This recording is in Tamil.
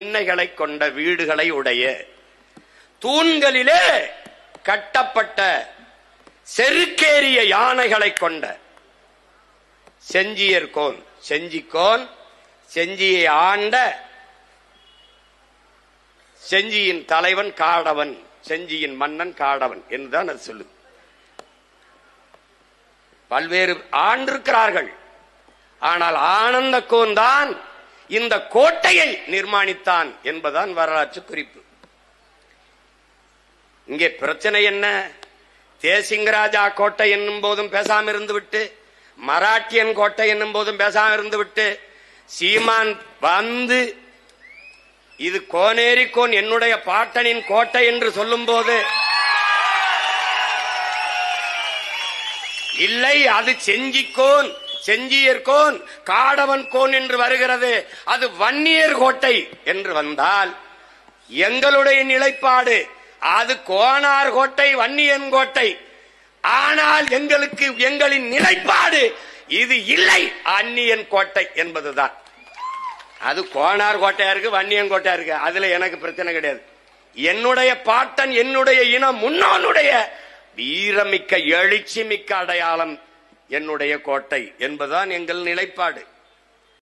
திண்ணைகளை கொண்ட வீடுகளை உடைய தூண்களிலே கட்டப்பட்ட செருக்கேறிய யானைகளை கொண்ட செஞ்சியர்கோன் செஞ்சிக்கோன் செஞ்சியை ஆண்ட செஞ்சியின் தலைவன் காடவன் செஞ்சியின் மன்னன் காடவன் என்றுதான் அது சொல்லு பல்வேறு ஆண்டிருக்கிறார்கள் ஆனால் ஆனந்த கோன் தான் இந்த கோட்டையை நிர்மாணித்தான் என்பதான் வரலாற்று குறிப்பு. இங்கே பிரச்சனை என்ன? தேசிங்கராஜா கோட்டை என்னும் போதும் பேசாம இருந்து விட்டு மராட்டியன் கோட்டை என்னும் போதும் பேசாம இருந்து விட்டு சீமான் வந்து இது கோனேரிக்கோன் என்னுடைய பாட்டனின் கோட்டை என்று சொல்லும் போது இல்லை அது செஞ்சிக்கோன். செஞ்சியர் கோன் காடவன் கோன் என்று வருகிறது. அது வன்னியர் கோட்டை என்று வந்தால் எங்களுடைய நிலைப்பாடு அது கோனார் கோட்டை வன்னியன் கோட்டை. ஆனால் எங்களுக்கு எங்களின் நிலைப்பாடு இது இல்லை. அந்நியன் கோட்டை என்பதுதான். அது கோனார் கோட்டையா இருக்கு வன்னியன் கோட்டையா இருக்கு. அதுல எனக்கு பிரச்சனை கிடையாது. என்னுடைய பாட்டன் என்னுடைய இனம் முன்னோனுடைய வீரமிக்க எழுச்சி மிக்க அடையாளம் என்னுடைய கோட்டை என்பதுதான் எங்கள் நிலைப்பாடு.